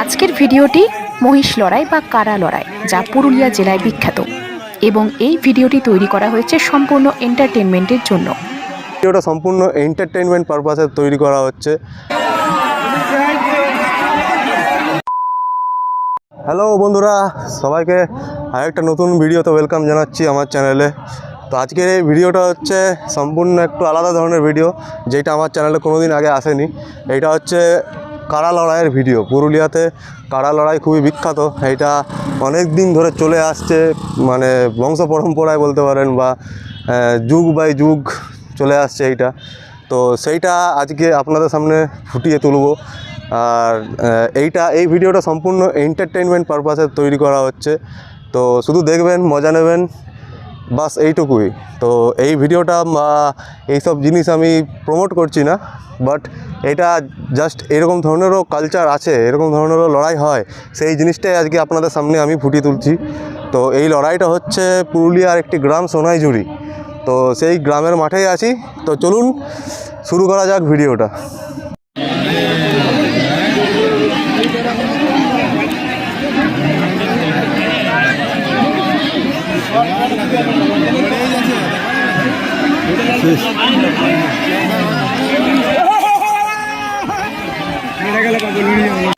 আজকের ভিডিওটি মহিষ লড়াই বা কারা লড়াই, যা পুরুলিয়া জেলায় বিখ্যাত। এবং এই ভিডিওটি তৈরি করা হয়েছে সম্পূর্ণ এন্টারটেনমেন্টের জন্য। ভিডিওটা সম্পূর্ণ এন্টারটেনমেন্ট পারপাসে তৈরি করা হচ্ছে। হ্যালো বন্ধুরা, সবাইকে আরেকটা নতুন ভিডিওতে ওয়েলকাম জানাচ্ছি আমার চ্যানেলে তো আজকের এই ভিডিওটা হচ্ছে সম্পূর্ণ একটু আলাদা ধরনের ভিডিও, যেটা আমার চ্যানেলে কোনো দিন আগে আসেনি। এইটা হচ্ছে কারা লড়াইয়ের ভিডিও। পুরুলিয়াতে কারা লড়াই খুবই বিখ্যাত। এইটা অনেক দিন ধরে চলে আসছে মানে বংশ পরম্পরায় বলতে পারেন বা যুগ বাই যুগ চলে আসছে এইটা। তো সেইটা আজকে আপনাদের সামনে ফুটিয়ে তুলবো। আর এইটা, এই ভিডিওটা সম্পূর্ণ এন্টারটেনমেন্ট পারপাসে তৈরি করা হচ্ছে। তো শুধু দেখবেন, মজা নেবেন। বাস এইটুকুই। তো এই ভিডিওটা এইসব জিনিস আমি প্রমোট করছি না বাট এটা জাস্ট এরকম ধরনেরও কালচার আছে, এরকম ধরনেরও লড়াই হয়, সেই জিনিসটাই আজকে আপনাদের সামনে আমি ফুটিয়ে তুলছি। তো এই লড়াইটা হচ্ছে পুরুলিয়ার একটি গ্রাম সোনাইজুড়ি তো সেই গ্রামের মাঠেই আছি। তো চলুন, শুরু করা যাক ভিডিওটা। ਮੇਰੇ ਗੱਲ ਕਰ ਦੋ ਨਹੀਂ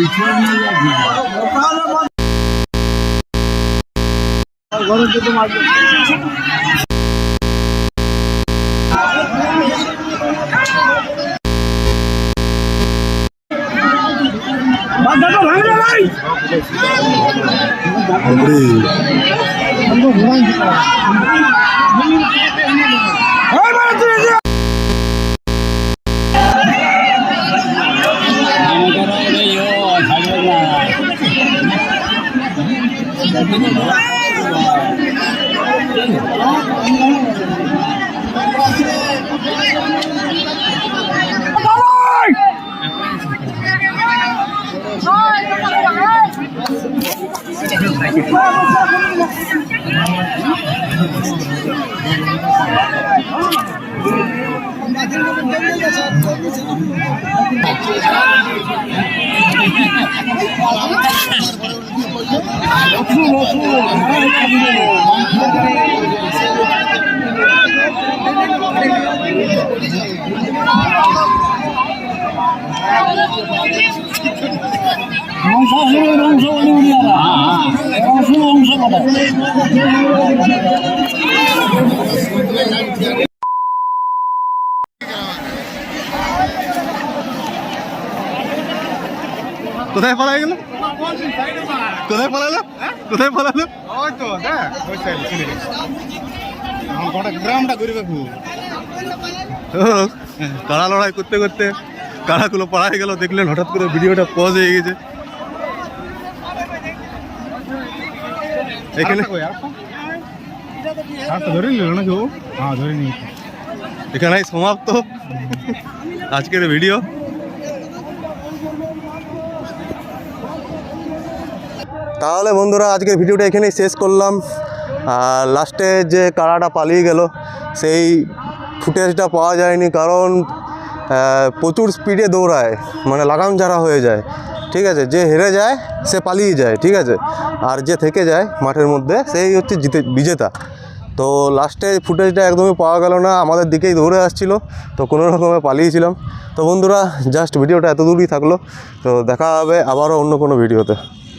পালাই গেল কোথায় পালালো কোথায় পালালো তো দেখ ওই সাইড কোথায় গেছে। কোথায় গোটা গ্রামটা কাড়া লড়াই করতে করতে কাড়াগুলো পাড়ায় গেল দেখলেন হঠাৎ করে ভিডিওটা পজ হয়ে গেছে। এখানে আর তো ধরে নিল নাকি ও? হ্যাঁ ধরে নিই এখানেই সমাপ্ত। আজকের ভিডিও তাহলে বন্ধুরা আজকের ভিডিওটা এখানেই শেষ করলাম। আর লাস্টে যে কাড়াটা পালিয়ে গেল, সেই ফুটেজটা পাওয়া যায়নি কারণ প্রচুর স্পিডে দৌড়ায় মানে লাগাম ছাড়া হয়ে যায়। ঠিক আছে, যে হেরে যায়, সে পালিয়ে যায়, ঠিক আছে? আর যে থেকে যায় মাঠের মধ্যে, সেই হচ্ছে জিতে, বিজেতা। তো লাস্টে ফুটেজটা একদমই পাওয়া গেল না, আমাদের দিকেই দৌড়ে আসছিল, তো কোনো রকমে পালিয়েছিলাম। তো বন্ধুরা জাস্ট ভিডিওটা এত দূরই থাকল, তো দেখা হবে আবারও অন্য কোনো ভিডিওতে।